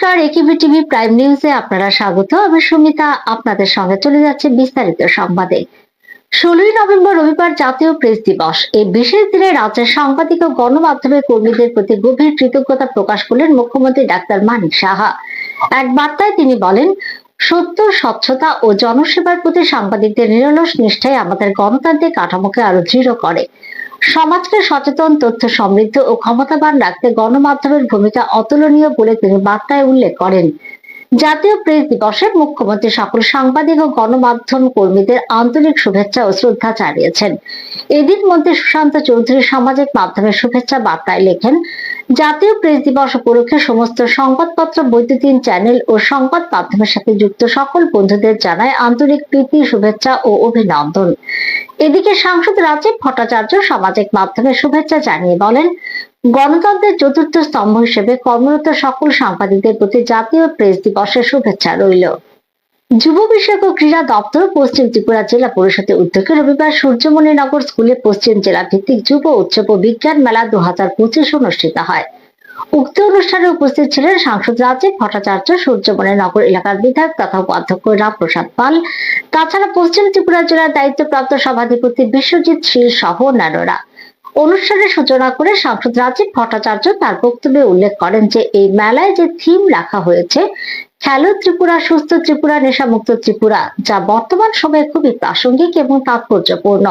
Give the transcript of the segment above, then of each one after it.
নমস্কার একিবি TV prime নিউজে আপনারা স্বাগত। আমি সুমিতা, আপনাদের সঙ্গে চলে যাচ্ছে বিস্তারিত সংবাদে। ষোলোই নভেম্বর রবিবার জাতীয় প্রেস দিবস। এই বিশেষ দিনে রাজ্যের সাংবাদিক ও গণমাধ্যমের কর্মীদের প্রতি গভীর কৃতজ্ঞতা প্রকাশ করলেন মুখ্যমন্ত্রী ডাক্তার মানিক সাহা। এক বার্তায় তিনি বলেন, সত্য, স্বচ্ছতা ও জনসেবার প্রতি সাংবাদিকদের নিরলস নিষ্ঠায় আমাদের গণতান্ত্রিক কাঠামোকে আরও দৃঢ় করে। সমাজকে সচেতন, তথ্য সমৃদ্ধ ও ক্ষমতাবান রাখতে গণমাধ্যমের ভূমিকা অতুলনীয় বলে তিনি বার্তায় উল্লেখ করেন। জাতীয় প্রেস দিবসে মুখ্যমন্ত্রী সকল সাংবাদিক ও গণমাধ্যম কর্মীদের আন্তরিক শুভেচ্ছা ও শ্রদ্ধা জানিয়েছেন। এদিন মন্ত্রী সুশান্ত চৌধুরী সামাজিক মাধ্যমে শুভেচ্ছা বার্তায় লেখেন জাতীয় প্রেস দিবস উপলক্ষে সমস্ত সংবাদপত্র, বৈদ্যুতিন চ্যানেল ও সংবাদ মাধ্যমের সাথে যুক্ত সকল বন্ধুদের জানায় আন্তরিক প্রীতি, শুভেচ্ছা ও অভিনন্দন। এদিকে সাংসদ রাজীব ভট্টাচার্য সামাজিক মাধ্যমে শুভেচ্ছা জানিয়ে বলেন, গণতন্ত্রের চতুর্থ স্তম্ভ হিসেবে কর্মরত সকল সাংবাদিকদের প্রতি জাতীয় প্রেস দিবসের শুভেচ্ছা রইল। যুব বিষয়ক ক্রীড়া দপ্তর পশ্চিম ত্রিপুরা জেলা পরিষদের উদ্যোগে রবিবার সূর্যমণি নগর স্কুলে পশ্চিম জেলা ভিত্তিক যুব উৎসব ও বিজ্ঞান মেলা দু হাজার পঁচিশ অনুষ্ঠিত হয়। উক্ত অনুষ্ঠানে উপস্থিত ছিলেন সাংসদ রাজীব ভট্টাচার্য, সূর্যমণি নগর এলাকার বিধায়ক তথা উপাধ্যক্ষ রামপ্রসাদ পাল। তাছাড়া পশ্চিম ত্রিপুরা জেলার দায়িত্বপ্রাপ্ত সভাধিপতি বিশ্বজিৎ শীল সহ অন্যান্যরা। অনুষ্ঠানের সূচনা করে সাংসদ রাজীব ভট্টাচার্য তার বক্তব্যে উল্লেখ করেন যে, এই মেলায় যে থিম রাখা হয়েছে খেলো ত্রিপুরা সুস্থ ত্রিপুরা, নেশামুক্ত ত্রিপুরা, যা বর্তমান সময়ে খুবই প্রাসঙ্গিক এবং তাৎপর্যপূর্ণ।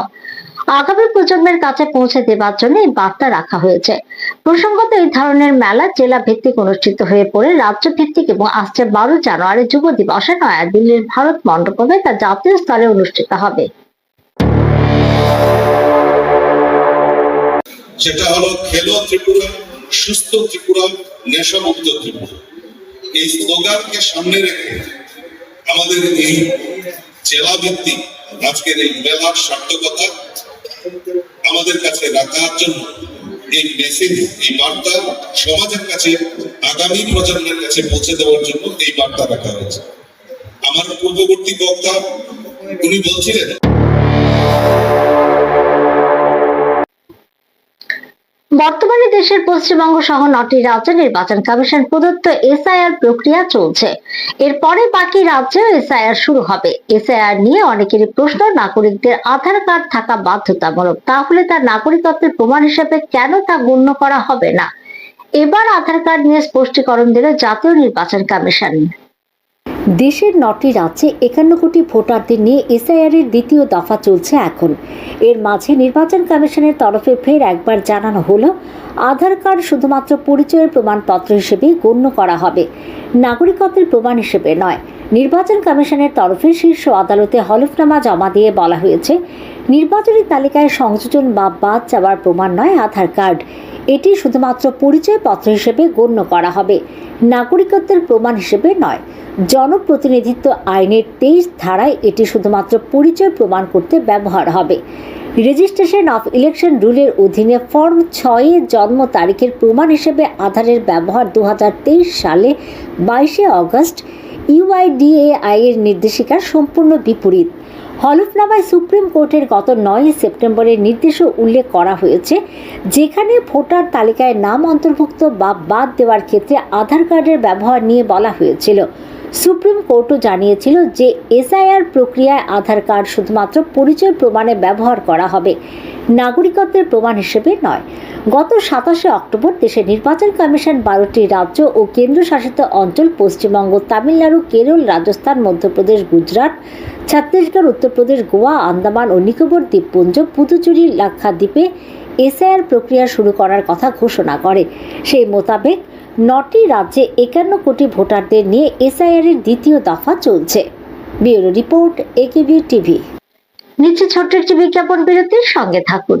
আগামী প্রজন্মের কাছে পৌঁছে দেবার জন্য এই বার্তা রাখা হয়েছে। প্রসঙ্গত, এই ধরনের মেলা জেলা ভিত্তিক অনুষ্ঠিত হয়ে পড়ে রাজ্য ভিত্তিক এবং আসছে বারো জানুয়ারি যুব দিবসে নয়াদিল্লির ভারত মণ্ডপে তা জাতীয় স্তরে অনুষ্ঠিত হবে। সেটা হলো খেলো ত্রিপুরা, সুস্থ ত্রিপুরা, নেশামুক্ত ত্রিপুরা। এই স্লোগানকে সামনে রেখে আমাদের এই জেলা ভিত্তিক আজকের এই মেলার সার্থকতা আমাদের কাছে রাখার জন্য এই মেসেজ, এই বার্তা সমাজের কাছে, আগামী প্রজন্মের কাছে পৌঁছে দেওয়ার জন্য এই বার্তা রাখা হয়েছে। আমার পূর্ববর্তী বক্তা, উনি বলছিলেন বর্তমানে দেশের পশ্চিমবঙ্গ সহ নটি রাজ্যে নির্বাচন কমিশন প্রদত্ত এসআইআর প্রক্রিয়া চলছে। এরপরে বাকি রাজ্যেও এসআইআর শুরু হবে। এসআইআর নিয়ে অনেকেরই প্রশ্ন, নাগরিকদের আধার কার্ড থাকা বাধ্যতামূলক। তাহলে তার নাগরিকত্বের প্রমাণ হিসেবে কেন তা গণ্য করা হবে না? এবার আধার কার্ড নিয়ে স্পষ্টীকরণ দিল জাতীয় নির্বাচন কমিশন। দেশের নটি রাজ্যে একান্ন কোটি ভোটারদের নিয়ে এসআইআর এর দ্বিতীয় দফা চলছে এখন। এর মাঝে নির্বাচন কমিশনের তরফে ফের একবার জানানো হলো, আধার কার্ড শুধুমাত্র পরিচয়ের প্রমাণপত্র হিসেবে গণ্য করা হবে। নাগরিকত্বের প্রমাণ হিসেবে নয়। নির্বাচন কমিশনের তরফে শীর্ষ আদালতে হলফনামা জমা দিয়ে বলা হয়েছে নির্বাচনী তালিকায় সংযোজন বা বাদ যাওয়ার প্রমাণ নয় আধার কার্ড। এটি শুধুমাত্র পরিচয়পত্র হিসেবে গণ্য করা হবে। নাগরিকত্বের প্রমাণ হিসেবে নয়। জনপ্রতিনিধিত্ব আইনের তেইশ ধারায় এটি শুধুমাত্র পরিচয় প্রমাণ করতে ব্যবহার হবে। রেজিস্ট্রেশন অফ ইলেকশন রুলের অধীনে ফর্ম ছয়ে জন্ম তারিখের প্রমাণ হিসেবে আধারের ব্যবহার দু হাজার তেইশ সালে বাইশে অগস্ট, ইউআইডিএআই এর নির্দেশিকার সম্পূর্ণ বিপরীত। হলফনামায় সুপ্রিম কোর্টের গত নয় সেপ্টেম্বরের নির্দেশও উল্লেখ করা হয়েছে, যেখানে ভোটার তালিকায় নাম অন্তর্ভুক্ত বা বাদ দেওয়ার ক্ষেত্রে আধার কার্ডের ব্যবহার নিয়ে বলা হয়েছিল। সুপ্রিম কোর্টও জানিয়েছিল যে এসআইআর প্রক্রিয়ায় আধার কার্ড শুধুমাত্র পরিচয় প্রমাণে ব্যবহার করা হবে, নাগরিকত্বের প্রমাণ হিসেবে নয়। গত সাতাশে অক্টোবর দেশের নির্বাচন কমিশন বারোটি রাজ্য ও কেন্দ্রশাসিত অঞ্চল, পশ্চিমবঙ্গ, তামিলনাড়ু, কেরল, রাজস্থান, মধ্যপ্রদেশ, গুজরাট ছত্তিশগড়, উত্তরপ্রদেশ, গোয়া, আন্দামান ও নিকোবর দ্বীপপুঞ্জ পুদুচেরি লাক্ষাদ্বীপে এসআইআর প্রক্রিয়া শুরু করার কথা ঘোষণা করে। সেই মোতাবেক নটি রাজ্যে একান্ন কোটি ভোটারদের নিয়ে এসআইআর এর দ্বিতীয় দফা চলছে। Bureau report, AKB TV. নিচে ছোট্ট একটি বিজ্ঞাপন বিরতির সঙ্গে থাকুন।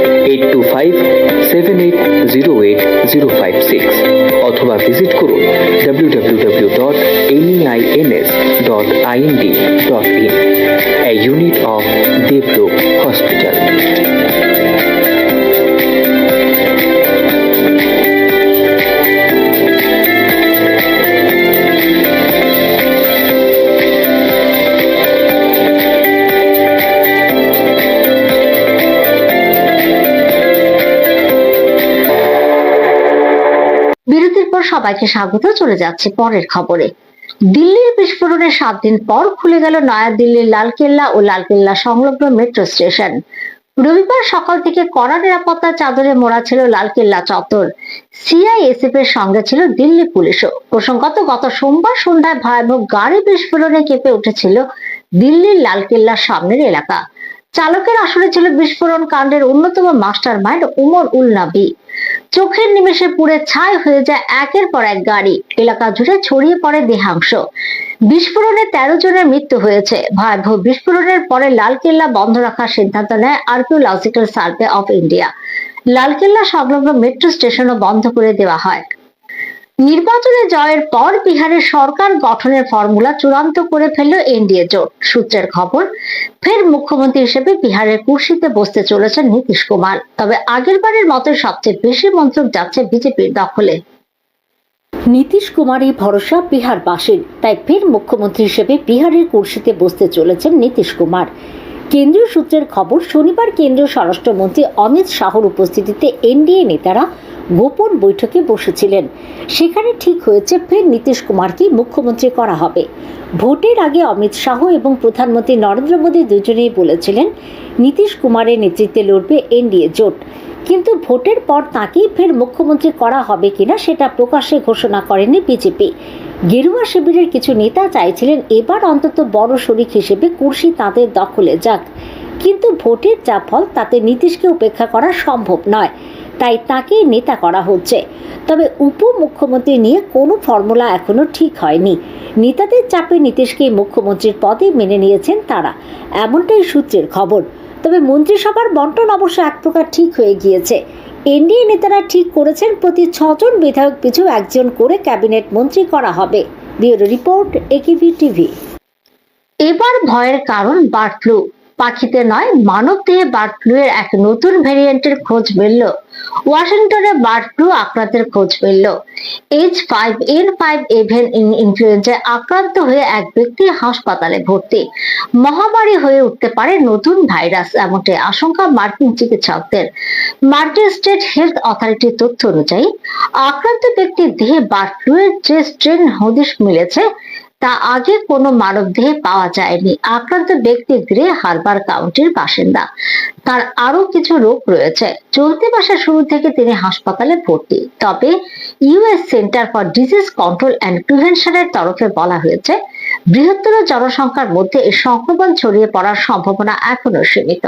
eight two five seven eight zero eight zero five six অথবা ভিজিট করুন W W W dot NS dot IND dot in a unit of Debalok Hospital. বিরতির পর সবাইকে স্বাগত, চলে যাচ্ছে পরের খবরে। দিল্লির বিস্ফোরণের সাত দিন পর খুলে গেল নয়াদিল্লির লালকেল্লা ও লালকেল্লা সংলগ্ন মেট্রো স্টেশন। রবিবার সকাল থেকে কড়া নিরাপত্তার চাদরে মোড়া ছিল লালকেল্লা চত্বর। সিআইএসএফ এর সঙ্গে ছিল দিল্লি পুলিশও। প্রসঙ্গত, গত সোমবার সন্ধ্যায় ভয়াবহ গাড়ি বিস্ফোরণে কেঁপে উঠেছিল দিল্লির লালকেল্লার সামনের এলাকা। চালকের আসলে ছিল বিস্ফোরণ কাণ্ডের অন্যতম মাস্টার মাইন্ড উমর উল নাবি। চোখের নিমেষে পুড়ে ছাই হয়ে যায় একের পর এক গাড়ি। এলাকা জুড়ে ছড়িয়ে পড়ে দেহাংশ। বিস্ফোরণে তেরো জনের মৃত্যু হয়েছে। ভয়াবহ বিস্ফোরণের পরে লালকেল্লা বন্ধ রাখার সিদ্ধান্ত নেয় archaeological survey of India. Lalkella সংলগ্ন মেট্রো স্টেশনও বন্ধ করে দেওয়া হয়। নির্বাচনে জয়ের পর বিহারের সরকার গঠনের ফর্মুলা চূড়ান্ত করে ফেলল এনডিএ জোট। সূত্রের খবর, ফের মুখ্যমন্ত্রী হিসেবে বিহারের কুর্সিতে বসতে চলেছেন নীতিশ কুমার। তবে আগের বারের মতোই সবচেয়ে বেশি মন্ত্রক যাচ্ছে বিজেপির দখলে। নীতিশ কুমারই ভরসা বিহারবাসীর, তাই ফের মুখ্যমন্ত্রী হিসেবে বিহারের কুর্সিতে বসতে চলেছেন নীতিশ কুমার। কেন্দ্রীয় সূত্রের খবর, শনিবার কেন্দ্রীয় স্বরাষ্ট্রমন্ত্রী অমিত শাহর উপস্থিতিতে এনডিএ নেতারা গোপন বৈঠকে বসেছিলেন। সেখানে ঠিক হয়েছে, ফের নীতিশ কুমারকে মুখ্যমন্ত্রী করা হবে। ভোটের আগে অমিত শাহ এবং প্রধানমন্ত্রী নরেন্দ্র মোদী দুজনেই বলেছিলেন, নীতিশ কুমারের নেতৃত্বে লড়বে এনডিএ জোট। কিন্তু ভোটের পর তাকেই ফের মুখ্যমন্ত্রী করা হবে কিনা সেটা প্রকাশ্যে ঘোষণা করেনি বিজেপি। গেরুয়া শিবিরের কিছু নেতা চাইছিলেন এবার অন্তত বড় শরিক হিসেবে কুর্সি তাদের দখলে যাক। কিন্তু ভোটের যা ফল, তাতে নীতিশকে উপেক্ষা করা সম্ভব নয়। তাই তাকেই নেতা করা হচ্ছে। তবে উপমুখ্যমন্ত্রী নিয়ে কোনো ফর্মুলা এখনও ঠিক হয়নি। নেতাদের চাপে নীতিশকে মুখ্যমন্ত্রীর পদে মেনে নিয়েছেন তারা। এমনটাই সূত্রের খবর। তবে মন্ত্রিসভার বন্টন অবশ্য এক প্রকার ঠিক হয়ে গিয়েছে। এনডিএ নেতারা ঠিক করেছেন, প্রতি ছজন বিধায়ক পিছু একজন করে ক্যাবিনেট মন্ত্রী করা হবে। Bureau report AKB TV. এবার ভয়ের কারণ বার্ড ফ্লু পাখিতে নয় মানব দেহে বার্ড ফ্লু এর এক নতুন ভেরিয়েন্টের খোঁজ মিলল। ওয়াশিংটনে বার্ড ফ্লু আক্রান্তের খোঁজ মিলল। H five N five avian ইনফ্লুয়েঞ্জায় আক্রান্ত হয়ে এক ব্যক্তি হাসপাতালে ভর্তি। মহামারী হয়ে উঠতে পারে নতুন ভাইরাস, এমনটাই আশঙ্কা মার্কিন চিকিৎসকদের। মার্কিন স্টেট হেলথ অথরিটির তথ্য অনুযায়ী, আক্রান্ত ব্যক্তির দেহে বার্ড ফ্লু এর যে স্ট্রেন হদিশ মিলেছে তা আগে কোনো মানব দেহে পাওয়া যায়নি। আক্রান্ত ব্যক্তি গ্রে হারবার কাউন্টির বাসিন্দা। তার আরও কিছু রোগ রয়েছে। চলতি মাসের শুরু থেকে তিনি হাসপাতালে ভর্তি। তবে US centre for disease control and প্রিভেনশনের তরফে বলা হয়েছে, বৃহত্তর জনসংখ্যার মধ্যে এই সংক্রমণ ছড়িয়ে পড়ার সম্ভাবনা এখনও সীমিত।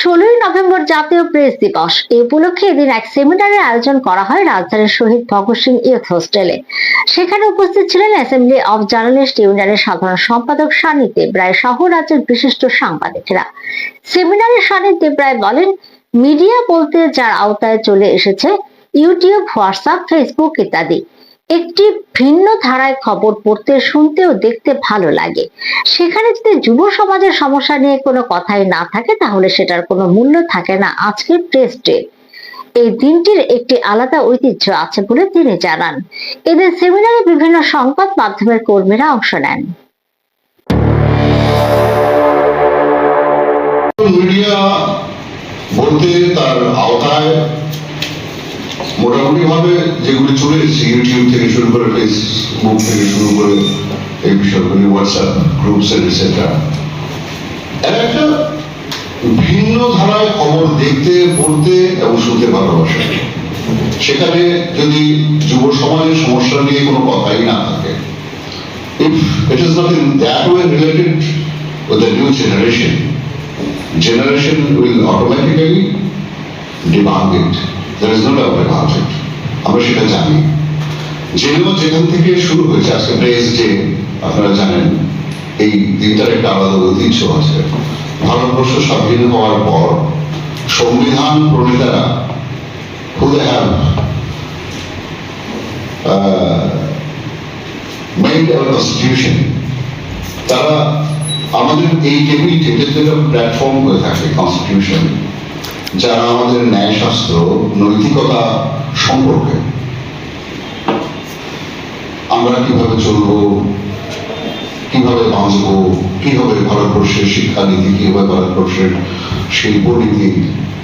ষোলোই নভেম্বর জাতীয় প্রেস দিবস। এই উপলক্ষে এদিন এক সেমিনারের আয়োজন করা হয় রাজধানীর শহীদ ভগৎ সিং ইউথ হোস্টেলে। সেখানে উপস্থিত ছিলেন অ্যাসেম্বলি অব জার্নালিস্ট ইউনিয়নের সাধারণ সম্পাদক সানি দেবরায় সহ রাজ্যের বিশিষ্ট সাংবাদিকরা। সেমিনারে সানি দেবরায় বলেন, মিডিয়া বলতে যার আওতায় চলে এসেছে, ইউটিউব, হোয়াটসঅ্যাপ, ফেসবুক ইত্যাদি। একটি ভিন্ন ধারায় খবর পড়তে শুনতে ও দেখতে ভালো লাগে। সেখানে যদি যুব সমাজের সমস্যা নিয়ে কোনো কথাই না থাকে, তাহলে সেটার কোনো মূল্য থাকে না আজকের প্রেস ডে এই দিনটির একটি আলাদা ঐতিহ্য আছে বলে তিনি জানান। এদের সেমিনারে বিভিন্ন সংবাদ মাধ্যমের কর্মীরা অংশ নেন। মিডিয়া বলতে তার আওতায় মোটামুটি ভাবে যেগুলি চলে এসেছে ইউটিউব থেকে শুরু করে ফেসবুক থেকে শুরু করে এই বিষয়গুলি হোয়াটসঅ্যাপ গ্রুপস এটসেট্রা একটা ভিন্ন ধারায় খবর দেখতে, পড়তে এবং শুনতে ভালোবাসে সেখানে যদি যুব সমাজের সমস্যা নিয়ে কোনো কথাই না থাকে it is not in that way related with the new generation generation will automatically debunk it. There is no doubt about it. আমরা সেটা জানি। জেনেও যেখান থেকে শুরু হয়েছে আজকে প্রেস ডে আপনারা জানেন এই দিনটার একটা আলাদা ঐতিহ্য আছে ভারতবর্ষ স্বাধীন হওয়ার পর সংবিধান প্রণেতারা who they have uh, constitution? তারা আমাদের এই টেবিলটি যেটা প্ল্যাটফর্ম হয়ে থাকে কনস্টিটিউশন যারা আমাদের ন্যায়শাস্ত্র, নৈতিকতা সম্পর্কে। আমরা কীভাবে চলবো, কীভাবে বাঁচবো, কীভাবে ভারতবর্ষের শিক্ষানীতি, কীভাবে ভারতবর্ষের শিল্পনীতি,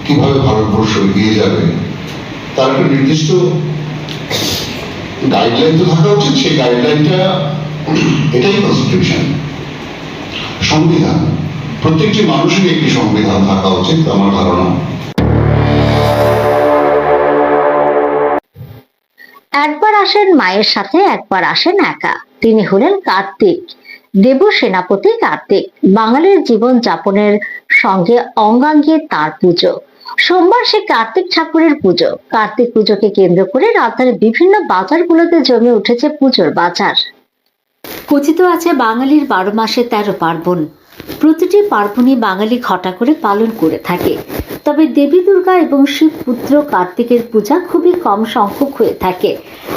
কীভাবে ভারতবর্ষ এগিয়ে যাবে, তার একটা নির্দিষ্ট গাইডলাইন তো থাকা উচিত। সেই গাইডলাইনটা এটাই কনস্টিটিউশন সংবিধান। প্রত্যেকটি মানুষেরই একটি সংবিধান থাকা উচিত, আমার ধারণা। একবার আসেন মায়ের সাথে, একবার আসেন একা। তিনি হলেন কার্তিক, দেব সেনাপতি কার্তিক। বাঙালির জীবন যাপনের সঙ্গে অঙ্গাঙ্গে তার পুজো। সোমবার সে কার্তিক ঠাকুরের পুজো। কার্তিক পুজোকে কেন্দ্র করে রাজধানীর বিভিন্ন বাজারগুলোতে জমে উঠেছে পুজোর বাজার। কথিত আছে, বাঙালির বারো মাসে তেরো পার্বণ। প্রতিটি পার্বণই বাঙালি ঘটা করে পালন করে থাকে। তবে দেবী দুর্গা এবং শিব পুত্র কার্তিকের পূজা খুবই কম সংখ্যক হয়ে থাকে।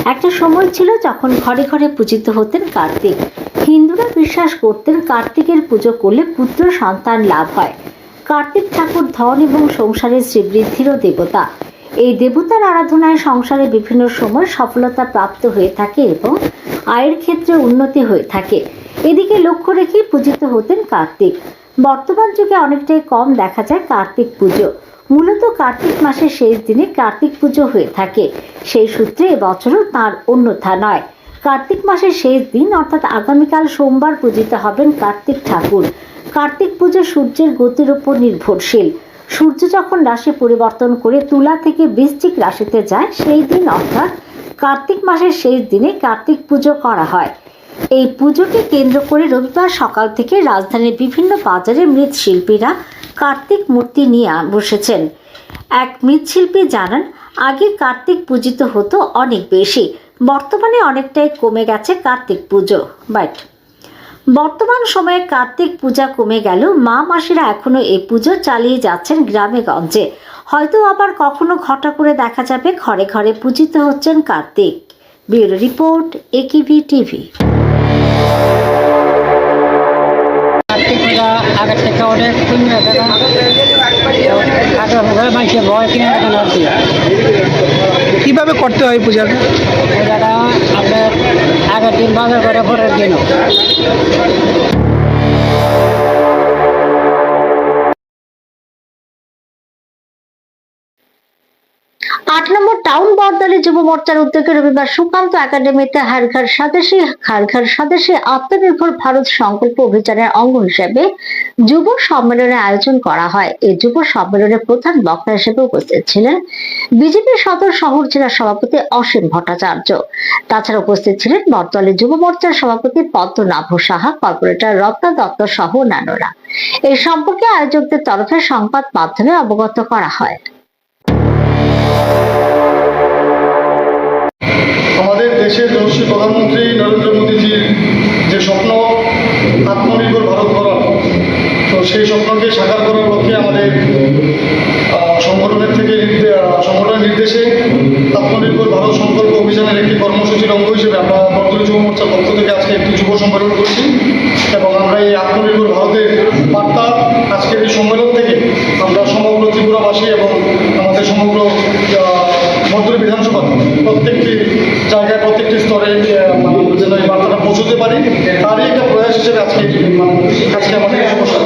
একটা সময় ছিল যখন ঘরে ঘরে পূজিত হতেন কার্তিক। হিন্দুরা বিশ্বাস করতেন কার্তিকের পুজো করলে পুত্র সন্তান লাভ হয়। কার্তিক ঠাকুর ধন এবং সংসারের শ্রীবৃদ্ধিরও দেবতা। এই দেবতার আরাধনায় সংসারে বিভিন্ন সময় সফলতা প্রাপ্ত হয়ে থাকে এবং আয়ের ক্ষেত্রে উন্নতি হয়ে থাকে। এদিকে লক্ষ্য রেখে পূজিত হতেন কার্তিক। বর্তমান যুগে অনেকটাই কম দেখা যায় কার্তিক পুজো। মূলত কার্তিক মাসের শেষ দিনে কার্তিক পুজো হয়ে থাকে। সেই সূত্রে এবছরও তার অন্যথা নয়। কার্তিক মাসের শেষ দিন অর্থাৎ আগামীকাল সোমবার পূজিত হবেন কার্তিক ঠাকুর। কার্তিক পুজো সূর্যের গতির উপর নির্ভরশীল। সূর্য যখন রাশি পরিবর্তন করে তুলা থেকে বৃশ্চিক রাশিতে যায়, সেই দিন অর্থাৎ কার্তিক মাসের শেষ দিনে কার্তিক পুজো করা হয়। এই পুজোকে কেন্দ্র করে রবিবার সকাল থেকে রাজধানীর বিভিন্ন বাজারে মৃৎশিল্পীরা কার্তিক মূর্তি নিয়ে বসেছেন। এক মৃৎশিল্পী জানান, আগে কার্তিক পূজিত হতো অনেক বেশি, বর্তমানে অনেকটাই কমে গেছে কার্তিক পুজো। বাট বর্তমান সময়ে কার্তিক পূজা কমে গেল মা মাসিরা এখনও এই পুজো চালিয়ে যাচ্ছেন গ্রামে গঞ্জে। হয়তো আবার কখনো ঘটা করে দেখা যাবে ঘরে ঘরে পূজিত হচ্ছেন Kartik. Bureau report AKB TV. আগের থেকে অনেক আগের বছর মাসে ভয় কিনে রাখেন আর কি। কীভাবে করতে হয় পূজাটা? পূজাটা আপনার আগের দিন বাজার করে পরের দিনও। আট নম্বর টাউন বর্দলে যুব মোর্চার উদ্যোগে রবিবার সুকান্ত একাডেমিতে হারঘর স্বদেশী হারঘর স্বদেশী আত্মনির্ভর ভারত সংকল্প অভিযানের অঙ্গ হিসেবে যুব সম্মেলনের আয়োজন করা হয়। এই যুব সম্মেলনে প্রধান বক্তা হিসেবে উপস্থিত ছিলেন বিজেপি সদর শহর জেলা সভাপতি অসীম ভট্টাচার্য। তাছাড়া উপস্থিত ছিলেন বর্তমানে যুব মোর্চার সভাপতি পদ্মনাভ সাহা, কর্পোরেটর রত্না দত্ত সহ অন্যান্যরা। এই সম্পর্কে আয়োজকদের তরফে সংবাদ মাধ্যমে অবগত করা হয়। আমাদের দেশের যশস্বী প্রধানমন্ত্রী নরেন্দ্র মোদীজির যে স্বপ্ন, আত্মনির্ভর ভারত গড়া তো সেই স্বপ্নকে সাকার করার লক্ষ্যে আমাদের সংগঠনের থেকে সংগঠনের নির্দেশে আত্মনির্ভর ভারত সংকল্প অভিযানের একটি কর্মসূচির অঙ্গ হিসেবে যুব মোর্চার পক্ষ থেকে আজকে একটি যুব সম্মেলন করছি এবং আমরা এই আত্মনির্ভর ভারতের বার্তা আজকের এই সম্মেলন থেকে আমরা সমগ্র ত্রিপুরাবাসী এবং আমাদের সমগ্র প্রত্যেকটি স্তরে যেন এই বার্তাটা পৌঁছতে পারি তারই একটা প্রয়াস হিসেবে আজকে মানে, আজকে আমাদের সমস্যা।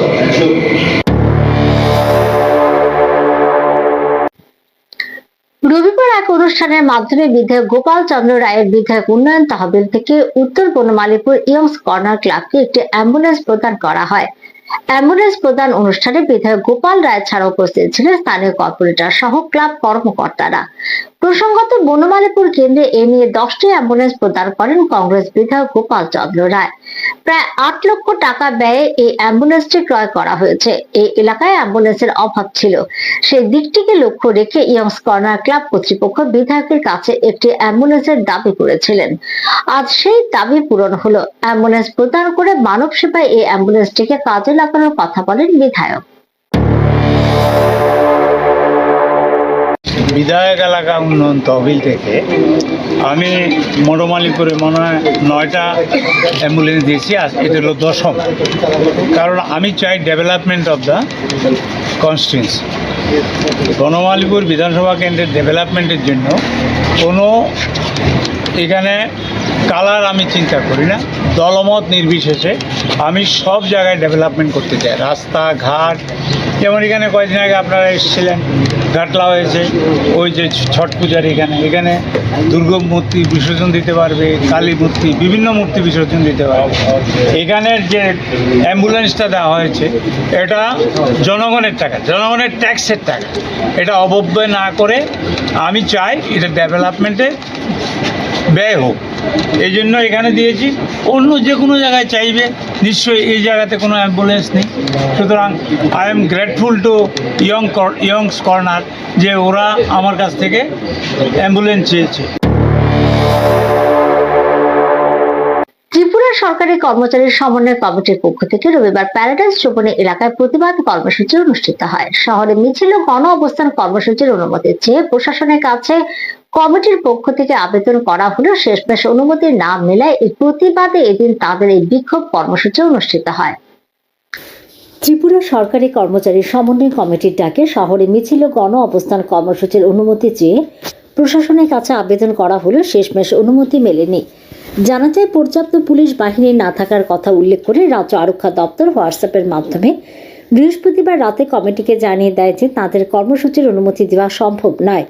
রবিবার এক অনুষ্ঠানের মাধ্যমে বিধায়ক গোপাল চন্দ্র রায়ের বিধায়ক উন্নয়ন তহবিল থেকে উত্তর বনমালীপুর ইয়ংস কর্নার ক্লাবকে একটি অ্যাম্বুলেন্স প্রদান করা হয়। অ্যাম্বুলেন্স প্রদান অনুষ্ঠানে বিধায়ক গোপাল রায় ছাড়া উপস্থিত ছিলেন স্থানীয় কর্পোরেটর সহ ক্লাব কর্মকর্তারা। প্রসঙ্গত বনমালীপুর কেন্দ্রে এ নিয়ে দশটি অ্যাম্বুলেন্স প্রদান করেন কংগ্রেস বিধায়ক গোপাল চন্দ্র রায়। প্রায় আট লক্ষ টাকা ব্যয়ে এই অ্যাম্বুলেন্সটি ক্রয় করা হয়েছে। এই এলাকায় অ্যাম্বুলেন্সের অভাব ছিল। সেই দিকটিকে লক্ষ্য রেখে ইয়ংস কর্নার ক্লাব কর্তৃপক্ষ বিধায়কের কাছে একটি অ্যাম্বুলেন্সের দাবি করেছিলেন। আজ সেই দাবি পূরণ হলো। অ্যাম্বুলেন্স প্রদান করে মানব সেবায় এই অ্যাম্বুলেন্সটিকে কাজে লাগানোর কথা বলেন বিধায়ক। বিধায়ক এলাকা উন্নয়ন তহবিল থেকে আমি মোটমালিপুরে মনে হয় নয়টা অ্যাম্বুলেন্স দিয়েছি, আর এটা হলো দশম। কারণ আমি চাই development of the constituency Banamalipur বিধানসভা কেন্দ্রের ডেভেলপমেন্টের জন্য কোনো এখানে কালার আমি চিন্তা করি না, দলমত নির্বিশেষে আমি সব জায়গায় ডেভেলপমেন্ট করতে চাই। রাস্তা ঘাট যেমন এখানে কয়েকদিন আগে আপনারা এসেছিলেন ঘাটলা হয়েছে, ওই যে ছট পূজার এখানে। এখানে দুর্গা মূর্তি বিসর্জন দিতে পারবে, কালী মূর্তি, বিভিন্ন মূর্তি বিসর্জন দিতে পারবে। এখানের যে অ্যাম্বুলেন্সটা দেওয়া হয়েছে, এটা জনগণের টাকা, জনগণের ট্যাক্সের টাকা। এটা অবব্যয় না করে আমি চাই এটা ডেভেলপমেন্টে ব্যয় হোক। এই জন্য এখানে দিয়েছি। অন্য যে কোনো জায়গায় চাইবে, নিশ্চয়ই এই জায়গাতে কোনো অ্যাম্বুলেন্স নেই। সুতরাং I'm grateful to young Young's corner যে ওরা আমার কাছ থেকে অ্যাম্বুলেন্স চেয়েছে। ত্রিপুরা সরকারি কর্মচারী সমন্বয় কমিটির পক্ষ থেকে রবিবার প্যারাডাইস চৌবনী এলাকায় প্রতিবাদ কর্মসূচি অনুষ্ঠিত হয়। শহরে মিছিল ও গণ অবস্থান কর্মসূচির অনুমতি চেয়ে প্রশাসনের কাছে কমিটির পক্ষ থেকে আবেদন করা হলেও শেষমেশ অনুমতি না মেলায় এই প্রতিবাদে এদিন তাদের এই বিক্ষোভ কর্মসূচি অনুষ্ঠিত হয়। ত্রিপুরা সরকারি কর্মচারী সমন্বয় কমিটির ডাকে শহরে মিছিল গণ অবস্থান কর্মসূচির অনুমতি চেয়ে প্রশাসনের কাছে আবেদন করা হলেও শেষমেশ অনুমতি মেলেনি। জানা যায়, পর্যাপ্ত পুলিশ বাহিনী না থাকার কথা উল্লেখ করে রাজ্য আরক্ষা দপ্তর হোয়াটসঅ্যাপের মাধ্যমে বৃহস্পতিবার রাতে কমিটিকে জানিয়ে দেয় যে তাদের কর্মসূচির অনুমতি দেওয়া সম্ভব নয়।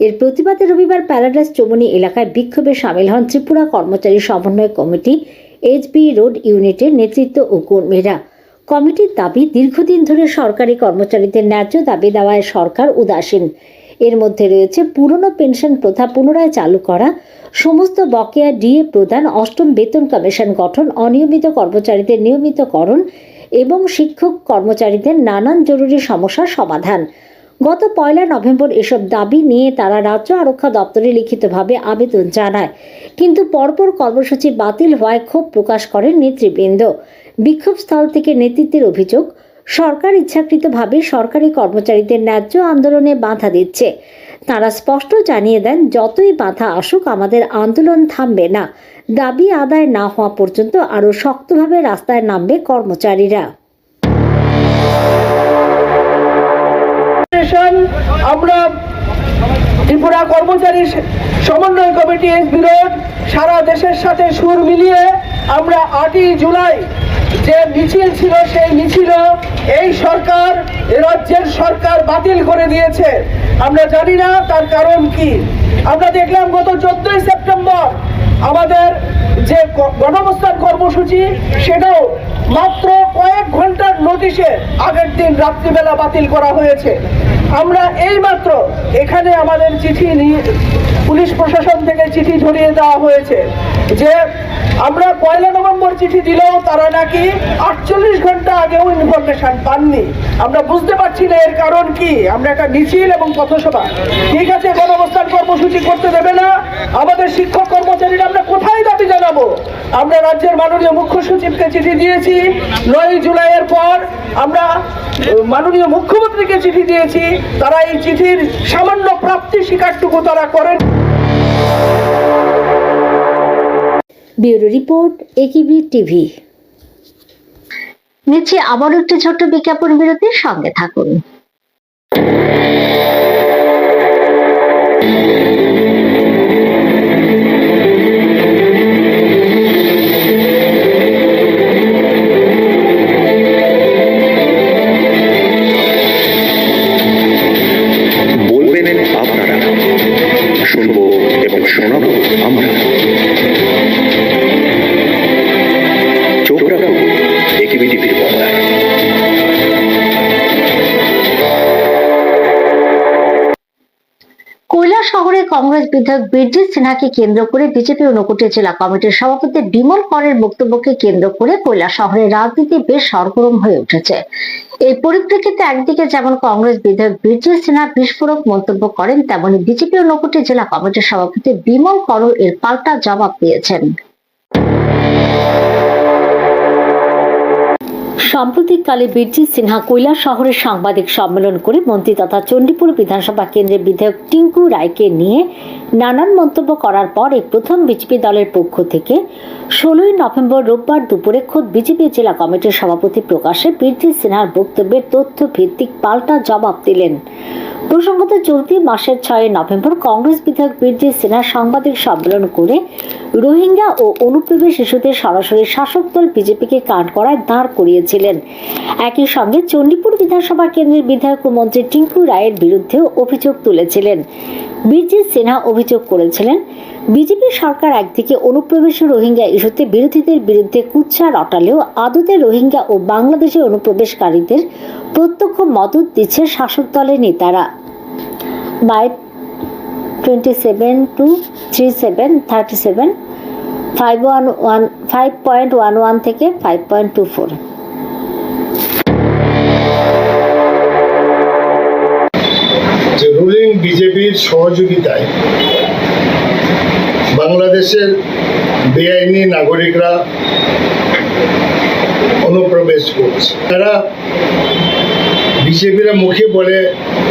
এর প্রতিবাদে রবিবার প্যারাডাইস চৌমনি এলাকায় বিক্ষোভে সামিল হন ত্রিপুরা কর্মচারী সমন্বয় কমিটি এইচবি রোড ইউনিটের নেতৃত্ব ও কর্মীরা। কমিটির দাবি, দীর্ঘদিন ধরে সরকারি কর্মচারীদের ন্যায্য দাবি দেওয়ায় সরকার উদাসীন। এর মধ্যে রয়েছে পুরনো পেনশন প্রথা পুনরায় চালু করা, সমস্ত বকেয়া ডিএ প্রদান, অষ্টম বেতন কমিশন গঠন, অনিয়মিত কর্মচারীদের নিয়মিতকরণ এবং শিক্ষক কর্মচারীদের নানান জরুরি সমস্যার সমাধান। গত পয়লা নভেম্বর এসব দাবি নিয়ে তারা রাজ্য আরক্ষা দপ্তরে লিখিতভাবে আবেদন জানায়। কিন্তু পরপর কর্মসূচি বাতিল হওয়ায় ক্ষোভ প্রকাশ করেন নেতৃবৃন্দ। বিক্ষোভস্থল থেকে নেতৃত্বের অভিযোগ, সরকার ইচ্ছাকৃতভাবে সরকারি কর্মচারীদের ন্যায্য আন্দোলনে বাধা দিচ্ছে। তারা স্পষ্ট জানিয়ে দেন, যতই বাধা আসুক, আমাদের আন্দোলন থামবে না। দাবি আদায় না হওয়া পর্যন্ত আরও শক্তভাবে রাস্তায় নামবে কর্মচারীরা। আমরা ত্রিপুরা কর্মচারী সমন্বয় কমিটি এস বিরোধ সারা দেশের সাথে সুর মিলিয়ে আমরা আটই জুলাই যে মিছিল ছিল, সেই মিছিল এই সরকার রাজ্যের সরকার বাতিল করে দিয়েছে। আমরা জানি না তার কারণ কি। আমরা দেখলাম গত চোদ্দই সেপ্টেম্বর আমাদের যে গণঅবস্থান কর্মসূচি, সেটাও মাত্র কয়েক ঘণ্টার নোটিশে আগের দিন রাত্রিবেলা বাতিল করা হয়েছে। আমরা এই মাত্র এখানে আমাদের চিঠি নিয়ে পুলিশ প্রশাসন থেকে চিঠি ঝরিয়ে দেওয়া হয়েছে। যে আমরা পয়লা নভেম্বর চিঠি দিলেও তারা নাকি আটচল্লিশ ঘণ্টা আগেও ইনফরমেশন পাননি। আমরা বুঝতে পারছি না এর কারণ কি। আমরা একটা মিছিল এবং পথসভা। ঠিক আছে, গণঅবস্থান কর্মসূচি করতে দেবে না। আমাদের শিক্ষক কর্মচারীরা আমরা কোথায় দাবি জানাব? আমরা রাজ্যের মাননীয় মুখ্য সচিবকে চিঠি দিয়েছি। নয় জুলাইয়ের পর আমরা মাননীয় মুখ্যমন্ত্রীকে চিঠি দিয়েছি। তারা এই চিঠির সামান্য প্রাপ্তি স্বীকারটুকু তারা করেন। Bureau report AKB TV. নিচে আবারও একটি ছোট্ট বিজ্ঞাপন বিরতির সঙ্গে থাকুন। বিধায়ক বীরজিৎ সিনহাকে কেন্দ্র করে বিজেপি ঊনকোটি জেলা কমিটির সভাপতি বিমল করের বক্তব্যকে কেন্দ্র করে কৈলা শহরের রাজনীতি বেশ সরগরম হয়ে উঠেছে। এই পরিপ্রেক্ষিতে একদিকে যেমন কংগ্রেস বিধায়ক বীরজিৎ সিনহা বিস্ফোরক মন্তব্য করেন, তেমনি বিজেপি ঊনকোটি জেলা কমিটির সভাপতি বিমল করও এর পাল্টা জবাব দিয়েছেন। সাম্প্রতিককালে বীরজিৎ সিনহা কৈলাস শহরের সাংবাদিক সম্মেলন করে মন্ত্রী তথা চণ্ডীপুর বিধানসভা কেন্দ্রের বিধায়ক টিঙ্কু রায়কে নিয়ে নানান মন্তব্য করার পর এই প্রথম বিজেপি দলের পক্ষ থেকে ষোলোই নভেম্বর রোববার দুপুরে খোদ বিজেপি জেলা কমিটির সভাপতি প্রকাশে বীরজিৎ সিনহার বক্তব্যের তথ্য ভিত্তিক পাল্টা জবাব দিলেন। প্রসঙ্গত চলতি মাসের ছয় নভেম্বর কংগ্রেস বিধায়ক বীরজিৎ সিনহা সাংবাদিক সম্মেলন করে রোহিঙ্গা ও অনুপ্রবেশ শিশুদের সরাসরি শাসক দল বিজেপিকে কাঠ করায় দাঁড় করিয়েছিলেন একই সঙ্গে চণ্ডীপুর বিধানসভা কেন্দ্রের বিধায়ক ও মন্ত্রী টিঙ্কু রায়ের বিরুদ্ধেও অভিযোগ তুলেছিলেন। বীরজিৎ সিনহা অভিযোগ করেছিলেন, বিজেপি সরকার একদিকে অনুপ্রবেশ রোহিঙ্গা ইস্যুতে বিরোধীদের বিরুদ্ধে কুচ্ছা রটালেও আদতে রোহিঙ্গা ও বাংলাদেশে অনুপ্রবেশকারীদের প্রত্যক্ষ মদত দিচ্ছে শাসক দলের নেতারা। By twenty seven two three seven thirty seven, five one one, five point one one থেকে ফাইভ পয়েন্ট টু ফোর। যে রুলিং বিজেপির সহযোগিতায় বাংলাদেশের বেআইনি নাগরিকরা অনুপ্রবেশ করছে। তারা বিজেপিরা মুখে বলে,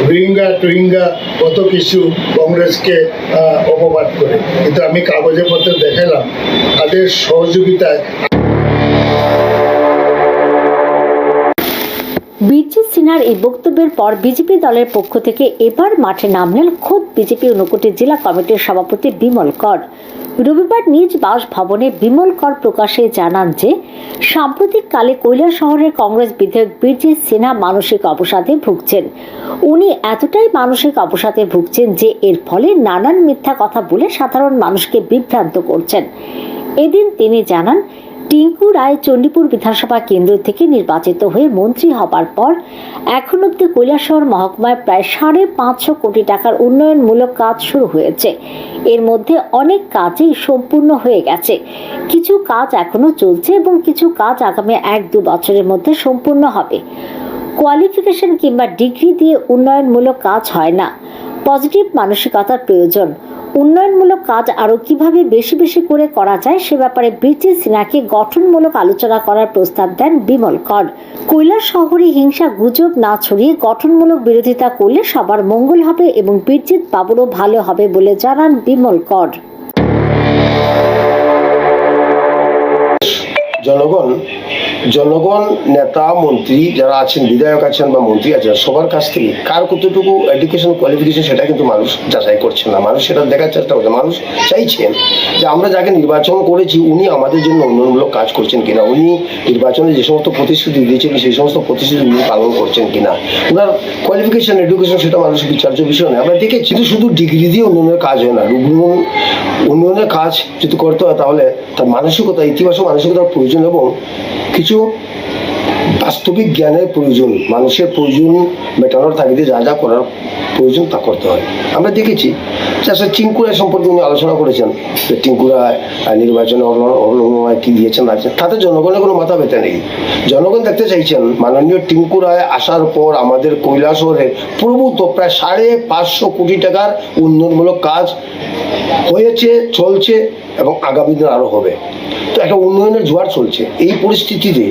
রোহিঙ্গা টোহিঙ্গা কত কিছু কংগ্রেসকে অপবাদ করে। কিন্তু আমি কাগজে পত্রে দেখালাম, তাদের সহযোগিতায় সিনহার এই বক্তব্যের পর বিজেপি দলের পক্ষ থেকে এবার মাঠে নামলেন খোদ বিজেপি ঊনকোটি জেলা কমিটির সভাপতি বিমল কর। রবিবার নিজ বাসভবনে বিমল কর প্রকাশে জানান যে, সাম্প্রতিককালে কৈলাস শহরের কংগ্রেস বিধায়ক বীরজিৎ সিনহা মানসিক অবসাদে ভুগছেন। উনি এতটাই মানসিক অবসাদে ভুগছেন যে, এর ফলে নানান মিথ্যা কথা বলে সাধারণ মানুষকে বিভ্রান্ত করছেন। এদিন তিনি জানান টিঙ্কু রায় চণ্ডীপুর বিধানসভা কেন্দ্র থেকে নির্বাচিত হয়ে মন্ত্রী হবার পর এখন অব্দি কৈলাসহর মহকুমায় প্রায় সাড়ে পাঁচশো কোটি টাকার উন্নয়নমূলক কাজ শুরু হয়েছে। এর মধ্যে অনেক কাজই সম্পূর্ণ হয়ে গেছে। কিছু কাজ এখনও চলছে এবং কিছু কাজ আগামী এক দু বছরের মধ্যে সম্পূর্ণ হবে। কোয়ালিফিকেশন কিংবা ডিগ্রি দিয়ে উন্নয়নমূলক কাজ হয় না। পজিটিভ মানসিকতার প্রয়োজন। উন্নয়নমূলক কাজ আরও কীভাবে বেশি বেশি করে করা যায় সে ব্যাপারে ব্রিটিশ সিনহাকে গঠনমূলক আলোচনা করার প্রস্তাব দেন বিমল কর। কৈলাস শহরে হিংসা গুজব না ছড়িয়ে গঠনমূলক বিরোধিতা করলে সবার মঙ্গল হবে এবং বীরজিৎ বাবুরও ভালো হবে বলে জানান বিমল কর। জনগণ জনগণ, নেতা, মন্ত্রী যারা আছেন, বিধায়ক আছেন বা মন্ত্রী আছেন, সবার কাছ থেকে কার কতটুকু এডুকেশন কোয়ালিফিকেশন সেটা কিন্তু মানুষ যাচাই করছেন না। মানুষ সেটা দেখার চেষ্টা করছে মানুষ চাইছেন যে আমরা যাকে নির্বাচন করেছি, উনি আমাদের জন্য উন্নয়নমূলক কাজ করছেন কিনা, উনি নির্বাচনে যে সমস্ত প্রতিশ্রুতি দিয়েছেন, সেই সমস্ত প্রতিশ্রুতি উনি পালন করছেন কিনা। ওনার কোয়ালিফিকেশন এডুকেশন সেটা মানুষ বিচার্য বিষয় নয়। আমরা দেখেছি কিন্তু শুধু ডিগ্রি দিয়ে উন্নয়নের কাজ হয় না উন্নয়ন উন্নয়নের কাজ যদি করতে হয় তাহলে তার মানসিকতা, ইতিবাচক মানসিকতার প্রয়োজন এবং কিছু বাস্তবিক জ্ঞানের প্রয়োজন, মানুষের প্রয়োজন মেটানোর তাগিদে যা যা করার প্রয়োজন তা করতে হয়। আমরা দেখেছি চাষের চিঙ্কুরা সম্পর্কে উনি আলোচনা করেছেন যে টিঙ্কুরা নির্বাচনে অবলম্বনায় কি দিয়েছেন না তাতে জনগণের কোনো মাথা ব্যথা নেই। জনগণ দেখতে চাইছেন মাননীয় টিঙ্কুরায় আসার পর আমাদের কৈলাসহরে প্রভূত প্রায় সাড়ে পাঁচশো কোটি টাকার উন্নয়নমূলক কাজ হয়েছে, চলছে এবং আগামী দিন আরও হবে। তো একটা উন্নয়নের জোয়ার চলছে। এই পরিস্থিতিতে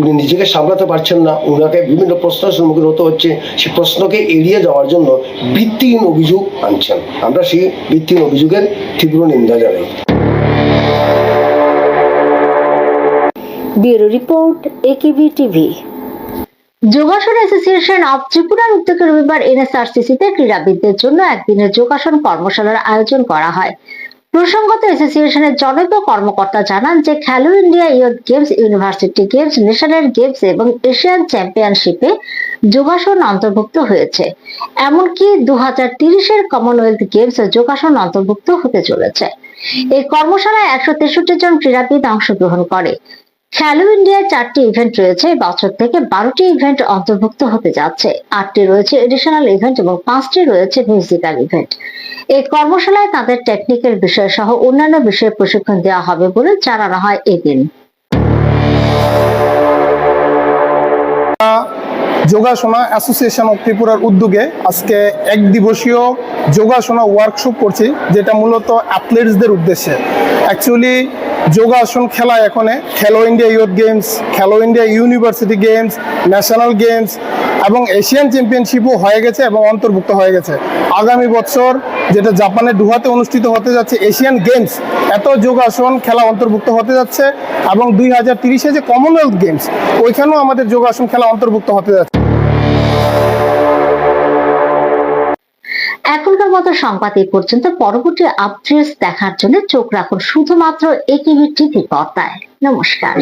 উনি নিজেকে সামলাতে পারছেন না ওনাকে বিভিন্ন প্রশ্নের সম্মুখীন হতে হচ্ছে। সেই প্রশ্নকে এড়িয়ে যাওয়ার জন্য ভিত্তিহীন অভিযোগ আনছেন। আমরা সেই ভিত্তিহীন অভিযোগের তীব্র নিন্দা জানাই। Bureau report AKB TV. যোগাসন অ্যাসোসিয়েশন অব ত্রিপুরার উদ্যোগে রবিবার এনএসআরসিসিতে ক্রীড়াবিদদের জন্য একদিনের যোগাসন কর্মশালার আয়োজন করা হয়। প্রসঙ্গত অ্যাসোসিয়েশনের জনৈক কর্মকর্তা জানান যে Khelo India youth games university games national games এবং এশিয়ান চ্যাম্পিয়নশিপে যোগাসন অন্তর্ভুক্ত হয়েছে। এমনকি দু হাজার তিরিশের কমনওয়েলথ গেমস যোগাসন অন্তর্ভুক্ত হতে চলেছে। এই কর্মশালায় একশো তেষট্টি জন ক্রীড়াবিদ অংশগ্রহণ করে। খেলো ইন্ডিয়ার চারটি ইভেন্ট রয়েছে। বছর থেকে বারোটি ইভেন্ট অন্তর্ভুক্ত হতে যাচ্ছে। আটটি রয়েছে এডিশনাল ইভেন্ট এবং পাঁচটি রয়েছে মিউজিক্যাল ইভেন্ট এই কর্মশালায় তাদের টেকনিক্যাল বিষয় সহ অন্যান্য বিষয়ে প্রশিক্ষণ দেওয়া হবে বলে জানানো হয় এদিন। যোগাসনা অ্যাসোসিয়েশন অফ ত্রিপুরার উদ্যোগে আজকে এক দিবসীয় যোগাসনা ওয়ার্কশপ করছি, যেটা মূলত অ্যাথলেটসদের উদ্দেশ্যে। অ্যাকচুয়ালি যোগাসন খেলা এখানে। Khelo India youth games, Khelo India university games, national games এবং এশিয়ান চ্যাম্পিয়নশিপও হয়ে গেছে এবং অন্তর্ভুক্ত হয়ে গেছে। আগামী বছর যেটা জাপানের ডুহাতে অনুষ্ঠিত হতে যাচ্ছে এশিয়ান গেমস, এত যোগাসন খেলা অন্তর্ভুক্ত হতে যাচ্ছে এবং দুই হাজার তিরিশে যে কমনওয়েলথ গেমস ওইখানেও আমাদের যোগাসন খেলা অন্তর্ভুক্ত হতে যাচ্ছে। এখনকার মতো সংবাদ এই পর্যন্ত। পরবর্তী আপডেটস দেখার জন্য চোখ রাখুন শুধুমাত্র একিভি টিভি পর্দায়। নমস্কার।